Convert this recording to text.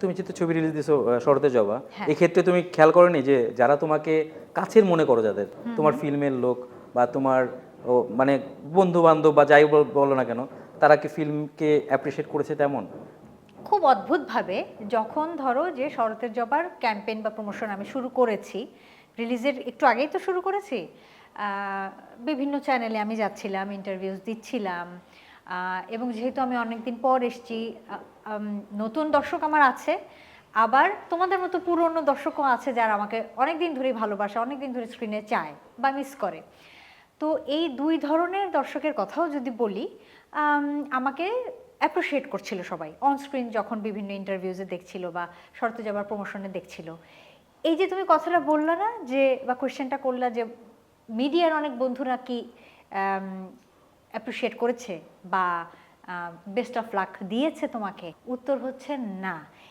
তুমি যেহেতু ছবি রিলিজ দিছো শরতে জবা হ্যাঁ। এই ক্ষেত্রে তুমি খেয়াল করনি যে যারা তোমাকে কাছের মনে করো যাদের তোমার ফিল্মের লোক বা তোমার মানে বন্ধু বান্ধব বা যাই বল- না কেন তারা কি ফিল্মকে অ্যাপ্রিসিয়েট করেছে তেমন খুব অদ্ভুতভাবে যখন ধরো যে শরতের জবার ক্যাম্পেইন বা প্রমোশন আমি শুরু করেছি রিলিজের একটু আগেই তো শুরু করেছি বিভিন্ন চ্যানেলে আমি যাচ্ছিলাম ইন্টারভিউজ দিচ্ছিলাম এবং যেহেতু আমি অনেকদিন পর এসছি নতুন দর্শক আমার আছে, আবার তোমাদের মতো পুরনো দর্শকও আছে যারা আমাকে অনেক দিন ধরেই ভালোবাসে অনেক দিন ধরে স্ক্রিনে চায় বা মিস করে। তো এই দুই ধরনের দর্শকের কথাও যদি বলি আমাকে অ্যাপ্রিসিয়েট করছিল সবাই। অন স্ক্রিন যখন বিভিন্ন ইন্টারভিউজে দেখছিল বা শর্ত যাবার প্রমোশনে দেখছিল। এই যে তুমি কথাটা বললা না যে, বা কোয়েশ্চেনটা করলা যে মিডিয়ার অনেক বন্ধুরা কি অ্যাপ্রিসিয়েট করেছে বা বেস্ট অফ লাক দিয়েছে তোমাকে। উত্তর হচ্ছে না।